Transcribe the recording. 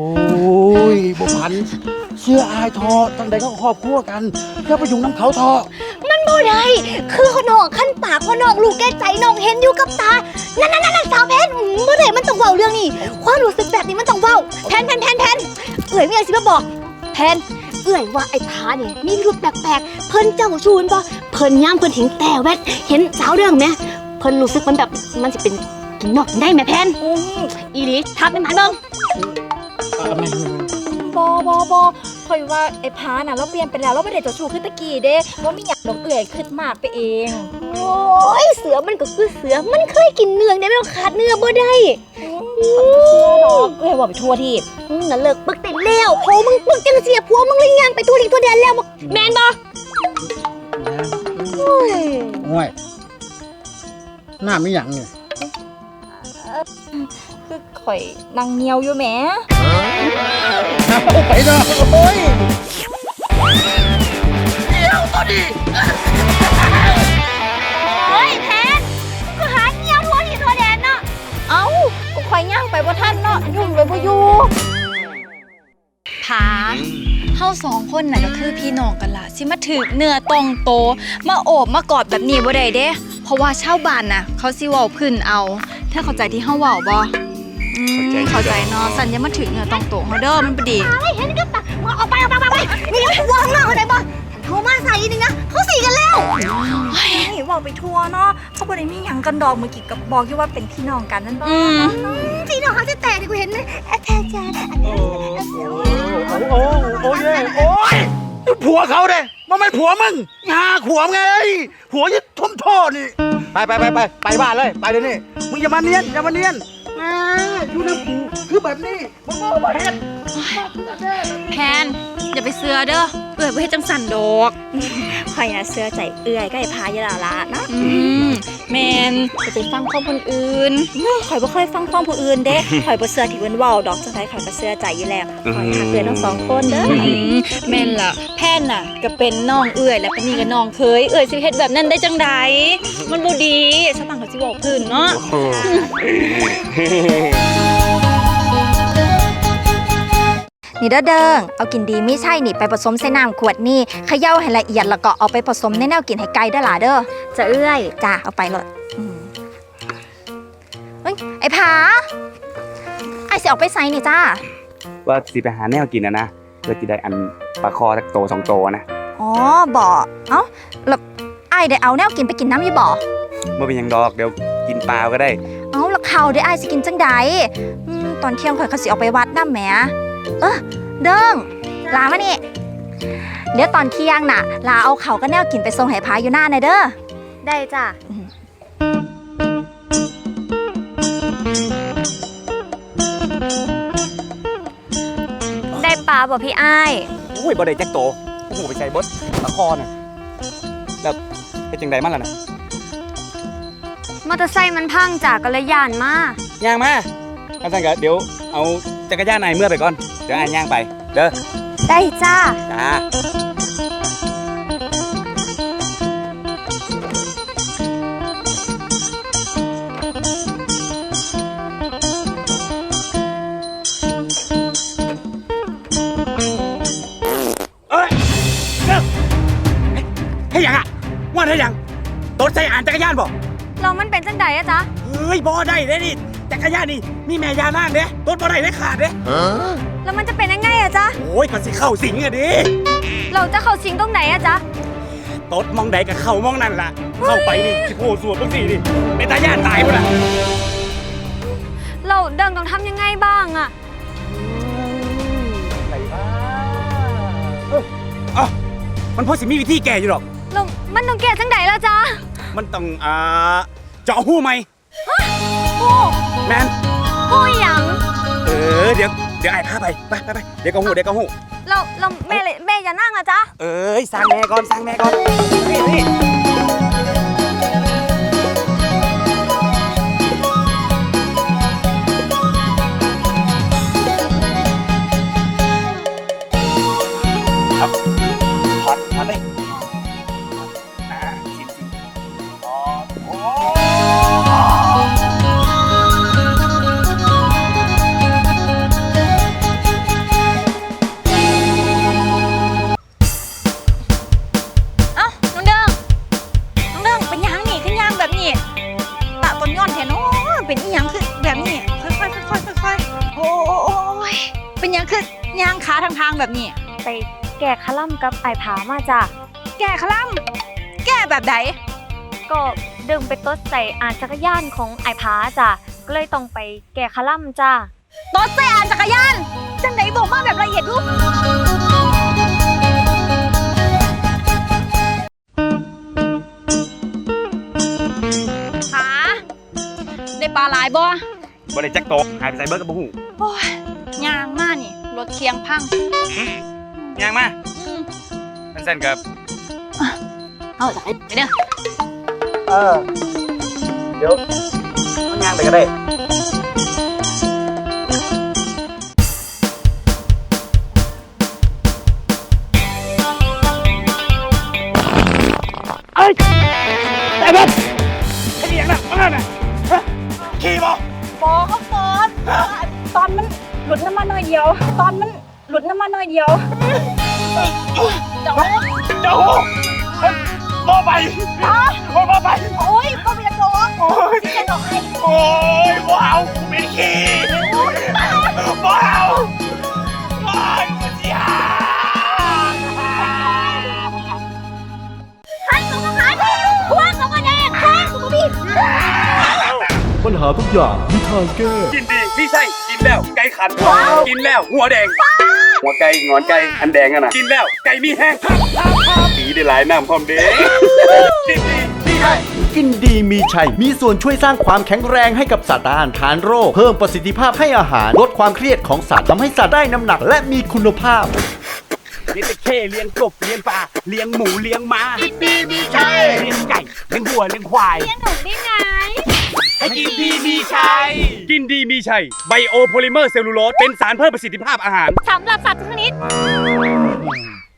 โอ้ยบุพันเชื่ออายทอตั้งใดก็ครอบครัวกันอย่าไปยุ่งน้ำเขาทอมันบ่ได้คือขนองขั้นปากขนองลูกแก้ใจน้องเห็นอยู่กับตา นั่นนั่นนั่นสาวแพนอืมเมื่อไหร่มันต้องเว้าเรื่องนี้ ความรู้สึกแบบนี้มันต้องเว้าแพนแพนแพนแพนเอื่อยไม่อยากสิมาบอกแพนเอื่อยว่าไอ้พาเนี่ยมีพิรุธแปลกๆ เพิ่นเจ้าชูนบ่เพิ่นย่ามเพิ่นเห็นแต่แวดเห็นสาวเรื่องไหมเพิ่นรู้สึกมันแบบมันจะเป็นกินนอกได้ไหมแพนอืมอีลีทับเป็นหมาเบิ่ง บอบอบอคอยว่าไอ้พาน่ะเราเปลี่ยนไปแล้วเราไม่ได้เจ้าชู้ขึ้นตะกี้เด้ว่ามีอย่างดอกเอื่อยขึ้นมากไปเอง โอ้ยเสือมันก็คือเสือมันเคยกินเนื้อได้ไม่ต้องขาดเนื้อบ่ได้เชื่อดอกเอื่อยว่าไปทั่วที่อืมงั้นเลิกปึกแต่แล้วโพมึงปึกจังเสียผัวมึงเลยยังไปตัวลิงตัวแดนแล้วมึงแมนบ่โอ้ย หน้าไม่หยังเนี่ย คือข่อยนางเงียวอยู่แหมไปเถอะโอ้ยเฮ้ยแพนก็หาเงี้ยวผัวที่ตัวแดนเนาะเอ้าก็ข่อยย่างไปบ่ทันเนาะยุ่งไปบ่อยู่ผาเฮาสองคนน่ะก็คือพี่น้องกันล่ะสิมาถือเนื้อตองโต มาโอบมากอดแบบนี้บ่ได้เด้ เพราะว่าชาวบ้านน่ะ เขาสิเว้าพื้นเอา เธอเข้าใจที่เฮาเว้าบ่อืมเข้าใจเนาะสัญญามาถือเนื้อตองโตเฮาเด้อมันบ่ดีไอ้เห็นกับตามึงเอาไปเอาไปเอาไปนี่ยังผัวข้างนอกอะไรบ่โทรมาใส่อีกนึงนะเขาสีกันแล้วนี่ว่าไปทั่วเนาะเขาบ่ได้มีหยังกันดอกเมื่อกี้กับบอกอยู่ว่าเป็นพี่น้องกันนั่นบ่อืมสีน้องเขาจะแตกดิกูเห็นไหมแอะแทนจานอันนี้โอ้โหโอ้ยโอ้ยผัวเขาเด้ มันไม่ผัวมึงงาขวมไงผัวยึดทมโทษนี่ไปไปไปไปไปบ้านเลย ไปเดี๋ยวนี้มึงอย่ามาเนียนอย่ามาเนียนแหมอยู่น้ำกูคือแบบนี้มึงก็มาเห็นแพนอย่าไปเสือเด้อ เอ้ยบ่เฮ็ดจังสั่นดอกข่อยน่ะเสื้อใจเอื่อยก็ไอ้พายะลาละนะอืมแมนจะไปฟังข้อคนอื่นข่อยบ่ค่อยฟังความผู้อื่นเด้ข่อยบ่เชื่อที่เพิ่นเว้าดอกจังไดข่อยก็เชื่อใจอยู่แล้วข่อยหาเพื่อนทั้งสองคนเด้ออืมแม่นล่ะแพนน่ะก็เป็นน้องเอื้อยและปานนี่ก็น้องเคยเอื้อยสิเฮ็ดแบบนั้นได้จังใดมันบ่ดีชาวบ้านเขาสิบอกพื้นเนาะ นี่เด้อเดิงเอากินดีไม่ใช่นี่ไปผสมใส่น้ำขวดนี่เขย่าให้ละเอียดแล้วก็เอาไปผสมในแนวกินให้ไก่เด้อหล่ะเด้อจะเอื้อย จ้าเอาไปเลยอืมเอ้ยไอ้ผาไอ้สิออกไปไซนี่จ้าว่าสิไปหาแนวกินนะนะเพื่อที่ได้อันปลาคอสักโตสองโตนะอ๋อบ่เอ้าแล้วไอ้ได้เอาแนวกินไปกินน้ำอยี่บ่เมื่อเป็นหยังดอกเดี๋ยวกินปลาก็ได้ เอ้าแล้วเขาได้ไอ้สิกินจังใดอืมตอนเที่ยงข่อยเขาสิออกไปวัดน้ำแหม เออเดิงลามานี่ เดี๋ยวตอนเที่ยงน่ะ ลาเอาเขาวก็แนวกินไปส่งให้ผาอยู่หน้าหน่อยเด้อ ได้จ้ะ ได้ปลาบ่พี่อ้ายโอ้ยบ่ได้แจ็คโตโอ้โหไปใส่บดปลาคอน่ะแล้วเป็นจังใดมันล่ะนะมอเตอร์ไซค์มันพังจากก็เลยย่านมา ย่างมาเอาสั่นก็เดี๋ยวเอา จักรยานนายเมื่อไปก่อน เดี๋ยวอ่านย่างไป เด้อ ได้จ้า จ้า เอ้ยเร็วให้ยังอะว่าให้ยังรถใส่อ่านจักรยานบ่เรามันเป็นจังใดอะจ๊ะ เฮ้ยบ่ได้เด้นี่ จักรยานนี่มีแม่ยานางเด้รถบ่ได้ได้ขาดเด้แล้วมันจะเป็นยังไงอะจ๊ะ โอ้ยก็สิเข้าสิงอะดิเราจะเข้าสิงตรงไหนอะจ๊ะรถมองใดก็เข้ามองนั่นล่ะ เข้าไปนี่สิโผล่สวดตรงสี่นี่เป็นตาย่านตายหมดล่ะเราเดิมต้องทำยังไงบ้างอะไหนบ้าเอ้ยอะมันพอสิมีวิธีแก้อยู่หรอกเรามันต้องแก้จังใดล่ะจ๊ะ มันต้องอ่าเจาะหูไหมโอ้ แมนโอ้ยหยังเออเดี๋ยวเดี๋ยวไอ้พาไปไปไปไปเดี๋ยวก็หูเดี๋ยวก็หูเราเราแม่เลยแม่อย่านั่งอะจ๊ะเอ้ยสร้างแม่ก่อนสร้างแม่ก่อนนี่นี่ หยังคือย่างขาทางทางๆแบบนี้ ไปแก่คลั่มกับไอ้ผามาจ้ะแก้คลั่มแก้แบบไหนก็ดึงไปตดใส่อ่านจักรยานของไอ้ผาจ้ะก็เลยต้องไปแก่คลั่มจ้ะรถใส่อ่านจักรยานจังไหนบอกมาแบบละเอียดลูกขาได้ปลาหลายบ่บ่ได้จักโตหายไปใส่เบิดกับบ่ฮู้โอ้ยยางมากนี่ รถเคียงพังย่างมาอืมมันสั่นกับเอาจากไอ้ไปเด้อเออ เดี๋ยวมันงานไปก็ได้เอ้ยแต่แบบ เดียว ตอนมันหลุดน้ำมันหน่อยเดียวเจ้าเฮ้ยบ่ไปบ่บ่ไป โอ้ยก็เป็นโจ๊กโอ้ยที่จะบอกให้โอ้ยว้าวกูเป็นขี้ว้าวว้าวกูเสียปัญหาทุกอย่างมีทางแก้กินดีพี่ใช่ กินแล้วไก่ขัน กินแล้วหัวแดง หัวไก่งอนไก่อันแดงอะนะกินแล้วไก่มีแห้งปีได้หลายน้ำพร้อมเด้กินดีพี่ใช่กินดีมีชัย มีส่วนช่วยสร้างความแข็งแรงให้กับสัตว์ต้านทานโรค เพิ่มประสิทธิภาพให้อาหาร ลดความเครียดของสัตว์ทำให้สัตว์ได้น้ำหนักและมีคุณภาพ เลี้ยงตะเข้เลี้ยงกบเลี้ยงปลาเลี้ยงหมูเลี้ยงม้ากินดีมีชัย เลี้ยงไก่เลี้ยงวัวเลี้ยงควาย เลี้ยงหนูได้ไง กินดีมีชัย กินดีมีชัยไบโอโพลิเมอร์เซลลูโลสเป็นสารเพิ่มประสิทธิภาพอาหาร สำหรับสัตว์ทุกชนิด